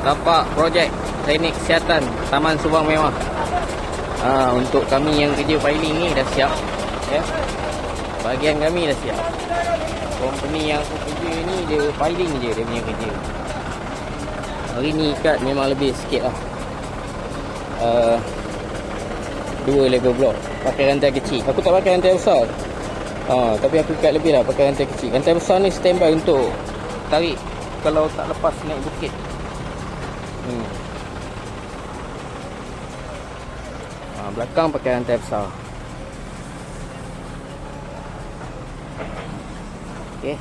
tapak projek teknik kesihatan Taman Subang Mewah. Ha, untuk kami yang kerja filing ni dah siap. Ya. Bahagian kami dah siap. Company yang aku kerja ni dia filing je dia punya kerja. Hari ni ikat memang lebih sikit lah. Uh, dua level block. Pakai rantai kecil. Aku tak pakai rantai besar. Ha, tapi aku ikat lebih lah pakai rantai kecil. Rantai besar ni standby untuk tarik kalau tak lepas naik bukit. Hmm. Ha, belakang pakai rantai besar. Okey.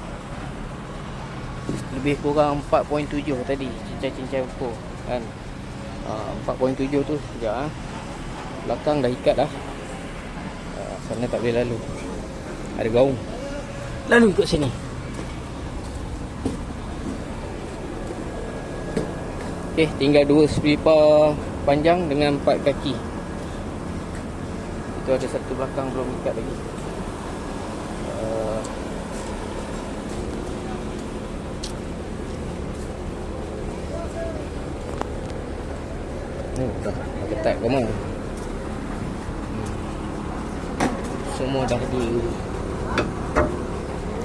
Lebih kurang 4.7 tadi cincai-cincai ukur kan. Ha, 4.7 tu sekejap ah. Belakang dah ikat dah. Ha, sana tak boleh lalu. Ada gaung. Lalu ikut sini. Okey, tinggal dua sweeper panjang dengan empat kaki. Itu ada satu belakang belum ikat lagi. Uh, Oh, dah ketat kamu. Hmm. Semua dah di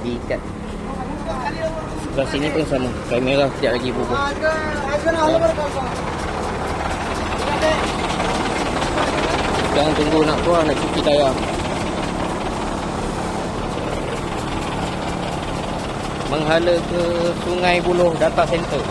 diikat. Sebelah sini pun sama. Kamera sekejap lagi bubuh. Sekarang tunggu nak keluar nak cuci tayar. Menghala ke Sungai Buloh Data Center.